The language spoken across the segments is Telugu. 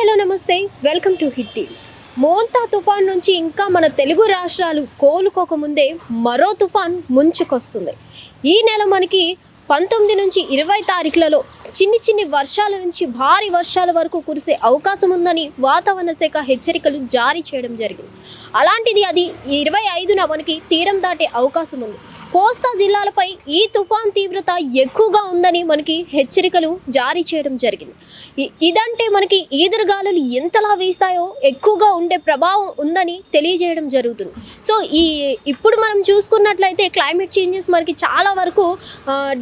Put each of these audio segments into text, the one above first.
Hello namaste. Welcome to Hit TV Montha తుఫాన్ నుంచి ఇంకా మన తెలుగు రాష్ట్రాలు కోలుకోకముందే మరో తుఫాన్ ముంచుకొస్తుంది. ఈ నెల మనకి పంతొమ్మిది నుంచి ఇరవై తారీఖులలో చిన్ని చిన్ని వర్షాల నుంచి భారీ వర్షాల వరకు కురిసే అవకాశం ఉందని వాతావరణ శాఖ హెచ్చరికలు జారీ చేయడం జరిగింది. అలాంటిది అది ఇరవై ఐదున మనకి తీరం దాటే అవకాశం ఉంది. కోస్తా జిల్లాలపై ఈ తుఫాన్ తీవ్రత ఎక్కువగా ఉందని మనకి హెచ్చరికలు జారీ చేయడం జరిగింది. ఇదంటే మనకి ఈదురుగాలులు ఎంతలా వీస్తాయో ఎక్కువగా ఉండే ప్రభావం ఉందని తెలియజేయడం జరుగుతుంది. సో ఈ ఇప్పుడు మనం చూసుకున్నట్లయితే క్లైమేట్ చేంజెస్ మనకి చాలా వరకు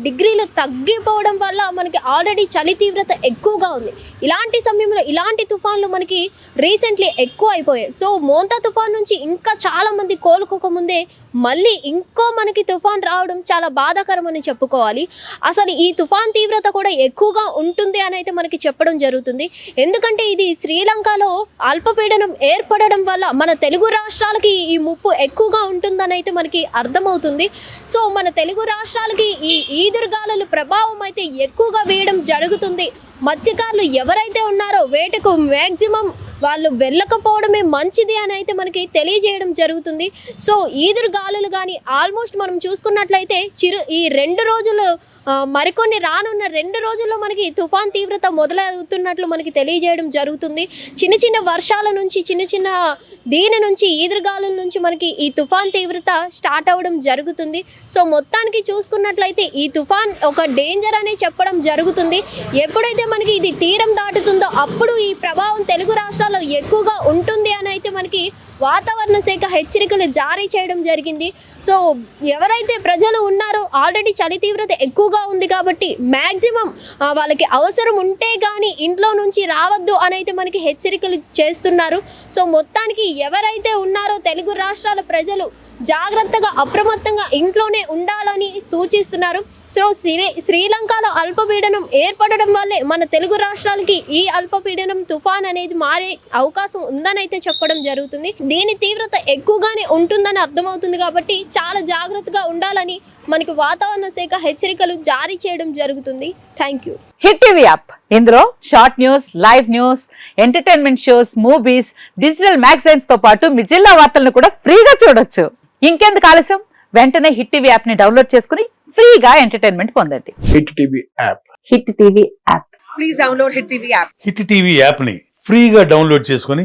డిగ్రీలు తగ్గిపోవడం వల్ల మనకి ఆల్రెడీ చలి తీవ్రత ఎక్కువగా ఉంది. ఇలాంటి సమయంలో ఇలాంటి తుఫాన్లు మనకి రీసెంట్లీ ఎక్కువ అయిపోయాయి. సో మోంతా తుఫాన్ నుంచి ఇంకా చాలామంది కోలుకోకముందే మళ్ళీ ఇంకో మనకి తుఫాన్ రావడం చాలా బాధాకరమని చెప్పుకోవాలి. అసలు ఈ తుఫాన్ తీవ్రత కూడా ఎక్కువగా ఉంటుంది అని అయితే మనకి చెప్పడం జరుగుతుంది. ఎందుకంటే ఇది శ్రీలంకలో అల్పపీడనం ఏర్పడడం వల్ల మన తెలుగు రాష్ట్రాలకి ఈ ముప్పు ఎక్కువగా ఉంటుందని అయితే మనకి అర్థమవుతుంది. సో మన తెలుగు రాష్ట్రాలకి ఈ ఈదురుగాలుల ప్రభావం అయితే ఎక్కువగా వేయడం జరుగుతుంది. మత్స్యకారులు ఎవరైతే ఉన్నారో వేటకు మ్యాక్సిమం వాళ్ళు వెళ్ళకపోవడమే మంచిది అని అయితే మనకి తెలియజేయడం జరుగుతుంది. సో ఈదురు గాలులు కానీ ఆల్మోస్ట్ మనం చూసుకున్నట్లయితే చిరు ఈ రెండు రోజులు మరికొన్ని రానున్న రెండు రోజుల్లో మనకి తుఫాన్ తీవ్రత మొదలవుతున్నట్లు మనకి తెలియజేయడం జరుగుతుంది. చిన్న చిన్న వర్షాల నుంచి చిన్న చిన్న దీని నుంచి ఈదురుగాలుల నుంచి మనకి ఈ తుఫాన్ తీవ్రత స్టార్ట్ అవ్వడం జరుగుతుంది. సో మొత్తానికి చూసుకున్నట్లయితే ఈ తుఫాన్ ఒక డేంజర్ అని చెప్పడం జరుగుతుంది. ఎప్పుడైతే మనకి ఇది తీరం దాటుతుందో అప్పుడు ఈ ప్రభావం తెలుగు రాష్ట్రాల్లో ఎక్కువగా ఉంటుంది అని అయితే మనకి వాతావరణ శాఖ హెచ్చరికలు జారీ చేయడం జరిగింది. సో ఎవరైతే ప్రజలు ఉన్నారో ఆల్రెడీ చలి తీవ్రత ఎక్కువగా ఉంది కాబట్టి మ్యాక్సిమం వాళ్ళకి అవసరం ఉంటే కానీ ఇంట్లో నుంచి రావద్దు అనైతే మనకి హెచ్చరికలు చేస్తున్నారు. సో మొత్తానికి ఎవరైతే ఉన్నారో తెలుగు రాష్ట్రాల ప్రజలు జాగ్రత్తగా అప్రమత్తంగా ఇంట్లోనే ఉండాలని సూచిస్తున్నారు. సో శ్రీ శ్రీలంకలో అల్పపీడనం ఏర్పడడం వల్లే మన తెలుగు రాష్ట్రాలకి ఈ అల్పపీడనం తుఫాన్ అనేది మారే అవకాశం ఉందని అయితే చెప్పడం జరుగుతుంది. దీని తీవ్రత ఎక్కువగానే ఉంటుందని అర్థమవుతుంది కాబట్టి చాలా జాగ్రత్తగా ఉండాలని మనకి వాతావరణ శాఖ హెచ్చరికలు జారీ చేయడం జరుగుతుంది. Thank you Hit TV app. ఇందులో short news live news entertainment shows movies digital మ్యాగజైన్స్తో పాటు మీ జిల్లా వార్తలను కూడా ఫ్రీగా చూడొచ్చు. ఇంకెందుకు ఆలస్యం? వెంటనే హిట్ టీవీ యాప్ని డౌన్లోడ్ చేసుకుని ఫ్రీగా ఎంటర్టైన్మెంట్ పొందండి. Hit TV app. Hit TV app. Please download Hit TV app. Hit TV యాప్ని ఫ్రీగా డౌన్లోడ్ చేసుకొని